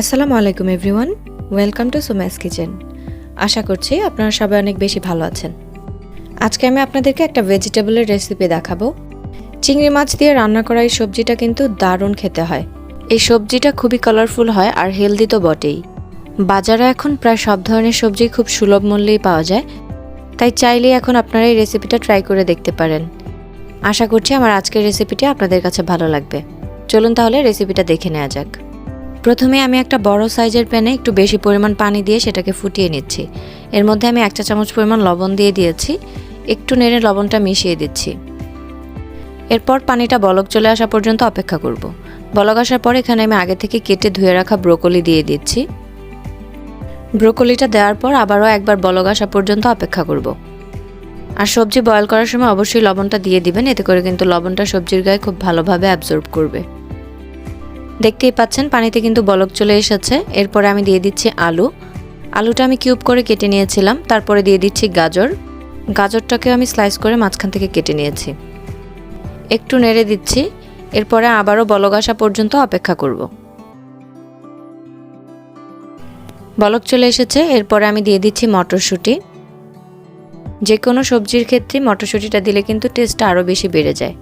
আসসালামু আলাইকুম, everyone. Welcome to Suma's kitchen আশা করছি আপনারা সবাই অনেক বেশি ভালো আছেন। আজকে আমি আপনাদেরকে একটা ভেজিটেবলের রেসিপি দেখাবো। চিংড়ি মাছ দিয়ে রান্না করা এই সবজিটা কিন্তু দারুণ খেতে হয়। এই সবজিটা খুবই কালারফুল হয় আর হেলদি তো বটেই। বাজারে এখন প্রায় সব ধরনের সবজি খুব সুলভ মূল্যেই পাওয়া যায়। তাই চাইলেই এখন আপনারা এই রেসিপিটা ট্রাই করে দেখতে পারেন। আশা করছি আমার আজকের রেসিপিটি আপনাদের কাছে ভালো লাগবে। চলুন তাহলে রেসিপিটা দেখে নেওয়া যাক। প্রথমে আমি একটা বড় সাইজের প্যানে একটু বেশি পরিমাণ পানি দিয়ে সেটাকে ফুটিয়ে নিচ্ছি। এর মধ্যে আমি এক চা চামচ পরিমাণ লবণ দিয়ে দিয়েছি। একটু নেড়ে লবণটা মিশিয়ে দিচ্ছি। এরপর পানিটা বলক চলে আসা পর্যন্ত অপেক্ষা করব। বলক আসার পর এখানে আমি আগে থেকে কেটে ধুয়ে রাখা ব্রোকলি দিয়ে দিচ্ছি। ব্রোকলিটা দেওয়ার পর আবারও একবার বলক আসা পর্যন্ত অপেক্ষা করব। আর সবজি বয়ল করার সময় অবশ্যই লবণটা দিয়ে দিবেন, এতে করে কিন্তু লবণটা সবজির গায়ে খুব ভালোভাবে অ্যাবজর্ব করবে। দেখতেই পাচ্ছেন, পানিতে কিন্তু বলক চলে এসেছে। এরপরে আমি দিয়ে দিচ্ছি আলু। আলুটা আমি কিউব করে কেটে নিয়েছিলাম। তারপরে দিয়ে দিচ্ছি গাজর। গাজরটাকে আমি স্লাইস করে মাঝখান থেকে কেটে নিয়েছি। একটু নেড়ে দিচ্ছি। এরপরে আবারও বলক আসা পর্যন্ত অপেক্ষা করব। বলক চলে এসেছে। এরপরে আমি দিয়ে দিচ্ছি মটরশুঁটি। যে কোনো সবজির ক্ষেত্রে মটরশুঁটিটা দিলে কিন্তু টেস্টটা আরও বেশি বেড়ে যায়।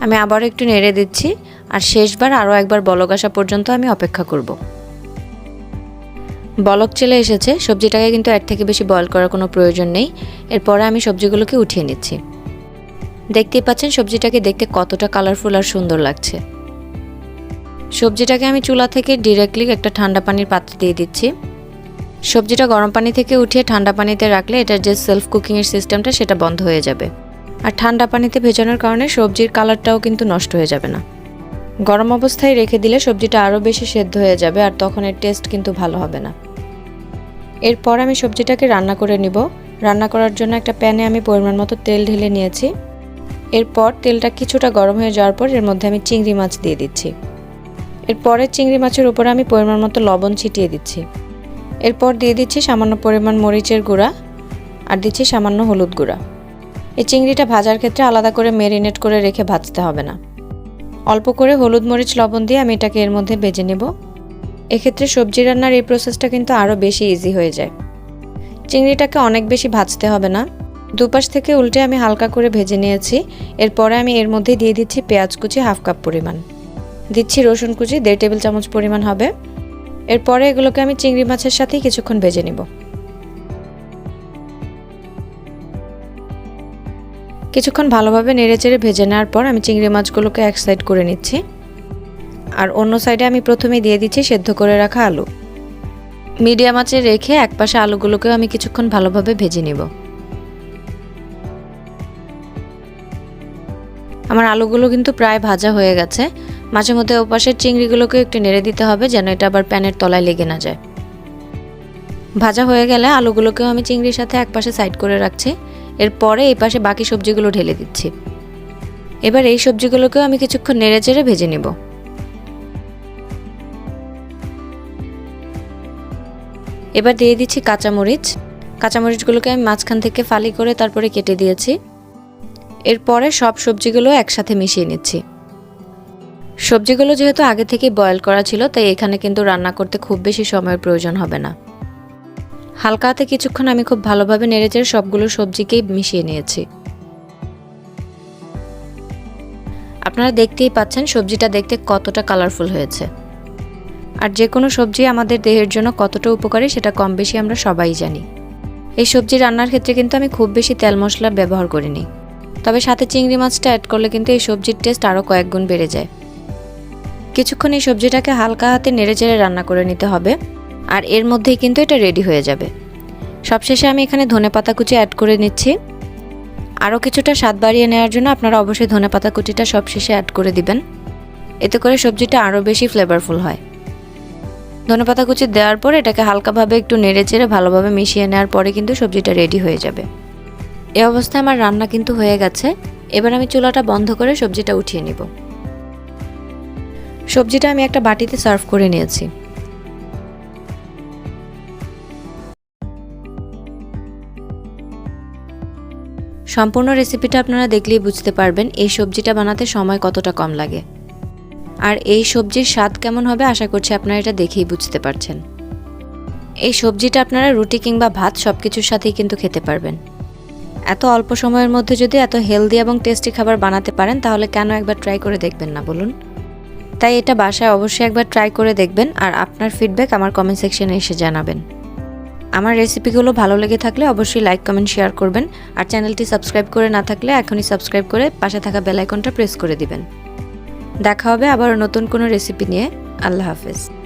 আমি আবারও একটু নেড়ে দিচ্ছি। আর শেষবার আরও একবার বলক আসা পর্যন্ত আমি অপেক্ষা করব। বলক চলে এসেছে, সবজিটাকে কিন্তু এর থেকে বেশি বয়ল করার কোনো প্রয়োজন নেই। এরপরে আমি সবজিগুলোকে উঠিয়ে নিচ্ছি। দেখতেই পাচ্ছেন সবজিটাকে দেখতে কতটা কালারফুল আর সুন্দর লাগছে। সবজিটাকে আমি চুলা থেকে ডিরেক্টলি একটা ঠান্ডা পানির পাত্রে দিয়ে দিচ্ছি। সবজিটা গরম পানি থেকে উঠিয়ে ঠান্ডা পানিতে রাখলে এটার যে সেলফ কুকিংয়ের সিস্টেমটা সেটা বন্ধ হয়ে যাবে। আর ঠান্ডা পানিতে ভেজানোর কারণে সবজির কালারটাও কিন্তু নষ্ট হয়ে যাবে না। গরম অবস্থায় রেখে দিলে সবজিটা আরও বেশি সেদ্ধ হয়ে যাবে আর তখন এর টেস্ট কিন্তু ভালো হবে না। এরপর আমি সবজিটাকে রান্না করে নিব। রান্না করার জন্য একটা প্যানে আমি পরিমাণ মতো তেল ঢেলে নিয়েছি। এরপর তেলটা কিছুটা গরম হয়ে যাওয়ার পর এর মধ্যে আমি চিংড়ি মাছ দিয়ে দিচ্ছি। এরপরে চিংড়ি মাছের উপরে আমি পরিমাণ মতো লবণ ছিটিয়ে দিচ্ছি। এরপর দিয়ে দিচ্ছি সামান্য পরিমাণ মরিচের গুঁড়া আর দিচ্ছি সামান্য হলুদ গুঁড়া। এই চিংড়িটা ভাজার ক্ষেত্রে আলাদা করে মেরিনেট করে রেখে ভাজতে হবে না। অল্প করে হলুদ মরিচ লবণ দিয়ে আমি এটাকে এর মধ্যে ভেজে নেব। এক্ষেত্রে সবজি রান্নার এই প্রসেসটা কিন্তু আরও বেশি ইজি হয়ে যায়। চিংড়িটাকে অনেক বেশি ভাজতে হবে না। দুপাশ থেকে উল্টে আমি হালকা করে ভেজে নিয়েছি। এরপরে আমি এর মধ্যে দিয়ে দিচ্ছি পেঁয়াজ কুচি হাফ কাপ পরিমাণ। দিচ্ছি রসুন কুচি দেড় টেবিল চামচ পরিমাণ হবে। এরপরে এগুলোকে আমি চিংড়ি মাছের সাথেই কিছুক্ষণ ভেজে নেব। কিছুক্ষণ ভালোভাবে নেড়েচেড়ে ভেজে নেওয়ার পর আমি চিংড়ি মাছগুলোকে এক সাইড করে নিচ্ছি। আর অন্য সাইডে আমি প্রথমে দিয়ে দিচ্ছি সেদ্ধ করে রাখা আলু। মিডিয়াম আঁচে রেখে এক পাশে আলুগুলোকেও আমি কিছুক্ষণ ভালোভাবে ভেজে নেব। আমার আলুগুলো কিন্তু প্রায় ভাজা হয়ে গেছে। মাঝে মধ্যে ওপাশের চিংড়িগুলোকে একটু নেড়ে দিতে হবে যেন এটা আবার প্যানের তলায় লেগে না যায়। ভাজা হয়ে গেলে আলুগুলোকেও আমি চিংড়ির সাথে এক পাশে সাইড করে রাখছি। এরপরে এই পাশে বাকি সবজিগুলো ঢেলে দিচ্ছি। এবার এই সবজিগুলোকেও আমি কিছুক্ষণ নেড়ে চেড়ে ভেজে নেব। এবার দিয়ে দিচ্ছি কাঁচামরিচ। কাঁচামরিচগুলোকে আমি মাঝখান থেকে ফালি করে তারপরে কেটে দিয়েছি। এরপরে সব সবজিগুলো একসাথে মিশিয়ে নিচ্ছি। সবজিগুলো যেহেতু আগে থেকে বয়েল করা ছিল, তাই এখানে কিন্তু রান্না করতে খুব বেশি সময়ের প্রয়োজন হবে না। হালকা হাতে কিছুক্ষণ আমি খুব ভালোভাবে নেড়েচেড়ে সবগুলো সবজিকেই মিশিয়ে নিয়েছি। আপনারা দেখতেই পাচ্ছেন সবজিটা দেখতে কতটা কালারফুল হয়েছে। আর যে কোনো সবজি আমাদের দেহের জন্য কতটা উপকারী সেটা কম বেশি আমরা সবাই জানি। এই সবজি রান্নার ক্ষেত্রে কিন্তু আমি খুব বেশি তেল মশলা ব্যবহার করিনি। তবে সাথে চিংড়ি মাছটা অ্যাড করলে কিন্তু এই সবজির টেস্ট আরও কয়েক গুণ বেড়ে যায়। কিছুক্ষণ এই সবজিটাকে হালকা হাতে নেড়েচেড়ে রান্না করে নিতে হবে। আর এর মধ্যেই কিন্তু এটা রেডি হয়ে যাবে। সবশেষে আমি এখানে ধনে পাতা কুচি অ্যাড করে নিচ্ছি। আরও কিছুটা স্বাদ বাড়িয়ে নেওয়ার জন্য আপনারা অবশ্যই ধনে পাতা কুচিটা সবশেষে অ্যাড করে দিবেন। এতে করে সবজিটা আরও বেশি ফ্লেভারফুল হয়। ধনে পাতা কুচি দেওয়ার পর এটাকে হালকাভাবে একটু নেড়ে চেড়ে ভালোভাবে মিশিয়ে নেওয়ার পরে কিন্তু সবজিটা রেডি হয়ে যাবে। এ অবস্থায় আমার রান্না কিন্তু হয়ে গেছে। এবার আমি চুলাটা বন্ধ করে সবজিটা উঠিয়ে নিব। সবজিটা আমি একটা বাটিতে সার্ভ করে নিয়েছি। সম্পূর্ণ রেসিপিটা আপনারা দেখলেই বুঝতে পারবেন এই সবজিটা বানাতে সময় কতটা কম লাগে। আর এই সবজির স্বাদ কেমন হবে আশা করছি আপনারা এটা দেখেই বুঝতে পারছেন। এই সবজিটা আপনারা রুটি কিংবা ভাত সব কিছুর সাথেই কিন্তু খেতে পারবেন। এত অল্প সময়ের মধ্যে যদি এত হেলদি এবং টেস্টি খাবার বানাতে পারেন, তাহলে কেন একবার ট্রাই করে দেখবেন না বলুন? তাই এটা বাসায় অবশ্যই একবার ট্রাই করে দেখবেন আর আপনার ফিডব্যাক আমার কমেন্ট সেকশনে এসে জানাবেন। আমার রেসিপিগুলো ভালো লেগে থাকলে অবশ্যই লাইক কমেন্ট শেয়ার করবেন। আর চ্যানেলটি সাবস্ক্রাইব করে না থাকলে এখনই সাবস্ক্রাইব করে পাশে থাকা বেলাইকনটা প্রেস করে দিবেন। দেখা হবে আবার নতুন কোনো রেসিপি নিয়ে। আল্লাহ হাফেজ।